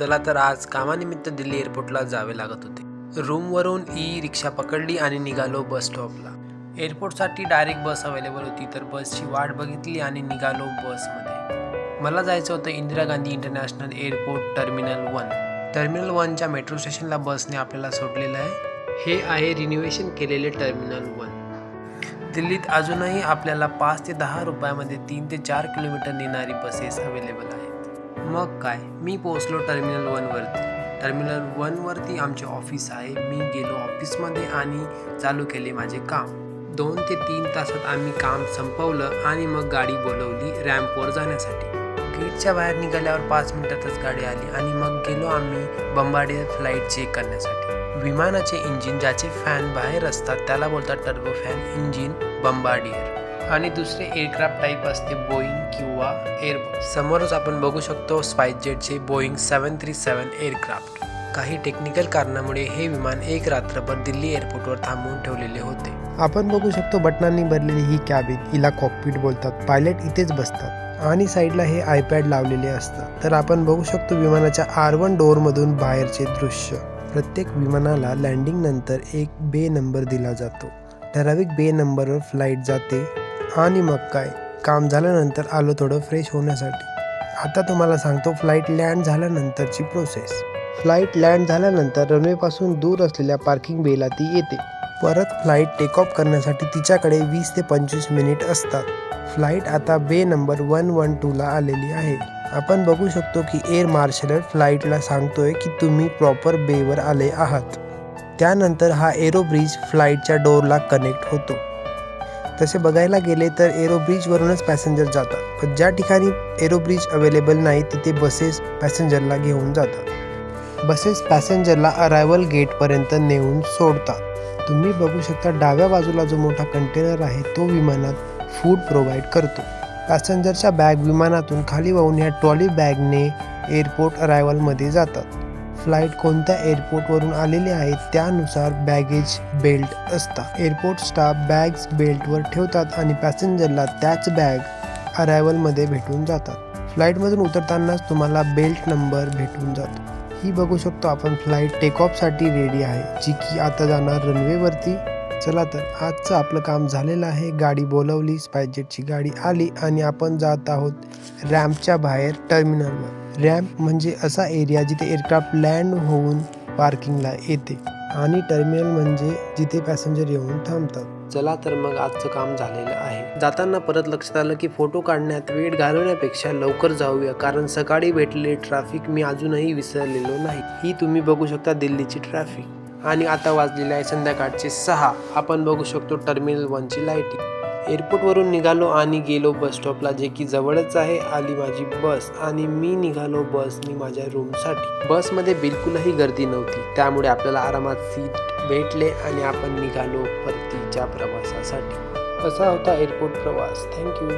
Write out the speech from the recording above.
चला तर आज कामानिमित्त दिल्ली एअरपोर्टला जावे लागत होते. रूमवरून ई रिक्षा पकडली आणि निघालो बस स्टॉपला. एअरपोर्टसाठी डायरेक्ट बस अवेलेबल होती तर बसची वाट बघितली आणि निघालो बसमध्ये. मला जायचं होतं Indira Gandhi international airport terminal one. Terminal वनच्या मेट्रो स्टेशनला बसने आपल्याला सोडलेलं आहे. हे आहे रिन्युवेशन केलेले टर्मिनल वन. दिल्लीत अजूनही आपल्याला पाच ते दहा रुपयामध्ये तीन ते चार किलोमीटर नेणारी बसेस अवेलेबल आहे मग काय? मी पोहोचलो टर्मिनल वनवरती टर्मिनल वनवरती आमचे ऑफिस आहे. मी गेलो ऑफिसमध्ये आणि चालू केले माझे काम. दोन ते तीन तासात आम्ही काम संपवलं आणि मग गाडी बोलवली रॅम्पवर जाण्यासाठी. गेटच्या बाहेर निघाल्यावर पाच मिनिटातच गाडी आली आणि मग गेलो आम्ही बंबाडे फ्लाईट चेक करण्यासाठी. विमानाचे इंजिन ज्याचे फॅन बाहेर असतात त्याला बोलतात टर्बो फॅन इंजिन बंबाडियर आणि दुसरे एअरक्राफ्ट टाईप असते बोईंग किंवा एअरबस समोरच आपण बघू शकतो स्पाइसजेटचे Boeing seven three seven aircraft काही टेक्निकल कारणामुळे हे विमान एक रात्रभर दिल्ली एअरपोर्टवर थांबवून ठेवलेले होते. आपण बघू शकतो बटनांनी भरलेली ही कॅबिन हिला कॉकपीट बोलतात पायलट इथेच बसतात आणि साईडला हे आयपॅड लावलेले असतात तर आपण बघू शकतो विमानाच्या आर वन डोअरमधून बाहेरचे दृश्य. प्रत्येक विमानाला लँडिंग नंतर एक बे नंबर दिला जातो. ठराविक बे नंबरवर फ्लाईट जाते आणि मग काय? काम झाल्यानंतर आलो थोडं फ्रेश होण्यासाठी. आता तुम्हाला सांगतो फ्लाईट लँड झाल्यानंतरची प्रोसेस फ्लाईट लँड झाल्यानंतर रनवेपासून दूर असलेल्या पार्किंग बेला ती येते. परत फ्लाईट टेक ऑफ करण्यासाठी तिच्याकडे वीस ते पंचवीस मिनिट असतात. फ्लाईट आता बे नंबर वन वन टूला आलेली आहे. आपण बघू शकतो की एअर मार्शलर फ्लाईटला सांगतोय की तुम्ही प्रॉपर बेवर आले आहात. त्यानंतर हा एरो ब्रिज फ्लाईटच्या डोअरला कनेक्ट होतो. तसे बघायला गेले तर एरो ब्रिजवरूनच पॅसेंजर जातात. पण ज्या ठिकाणी एरो ब्रिज अवेलेबल नाही तिथे बसेस पॅसेंजरला घेऊन जातात. बसेस पॅसेंजरला अरायवल गेटपर्यंत नेऊन सोडतात. तुम्ही बघू शकता डाव्या बाजूला जो मोठा कंटेनर आहे तो विमानात फूड प्रोव्हाइड करतो. पॅसेंजरच्या बॅग विमानातून खाली वाहून ह्या ट्रॉली बॅगने एअरपोर्ट अरायवलमध्ये जातात. फ्लाईट कोणत्या एअरपोर्टवरून आलेले आहे त्यानुसार बॅगेज बेल्ट असतात. एअरपोर्ट स्टाफ बॅग्स बेल्टवर ठेवतात आणि पॅसेंजरला त्याच बॅग अरायवलमध्ये भेटून जातात. फ्लाईटमधून उतरतानाच तुम्हाला बेल्ट नंबर भेटून जातो. ही बघू शकतो आपण फ्लाईट टेक ऑफसाठी रेडी आहे जी की आता जाणार रनवेवरती. चला तर आजचं आपलं काम झालेलं आहे. गाडी बोलवली स्पायजेटची गाडी आली आणि आपण जात आहोत रॅम्पच्या बाहेर टर्मिनलवर. रॅम्प म्हणजे असा एरिया जिथे एअरक्राफ्ट लँड होऊन पार्किंगला येते आणि टर्मिनल म्हणजे जिथे पॅसेंजर येऊन थांबतात. चला तर मग आजचं काम झालेलं आहे. जाताना परत लक्षात आलं की फोटो काढण्यात वेळ घालवण्यापेक्षा लवकर जाऊया कारण सकाळी भेटलेले ट्रॅफिक मी अजूनही विसरलेलो नाही. ही तुम्ही बघू शकता दिल्लीची ट्रॅफिक आणि आता वाजलेले आहे संध्याकाळचे सहा. आपण बघू शकतो टर्मिनल वनची लाईटिंग एअरपोर्टवरून निघालो आणि गेलो बस स्टॉपला जे की जवळच आहे आली माझी बस आणि मी निघालो बसनी माझ्या रूमसाठी. बसमध्ये बिलकुलही गर्दी नव्हती त्यामुळे आपल्याला आरामात सीट भेटले आणि आपण निघालो परतीच्या प्रवासासाठी. कसा होता एअरपोर्ट प्रवास? थँक्यू.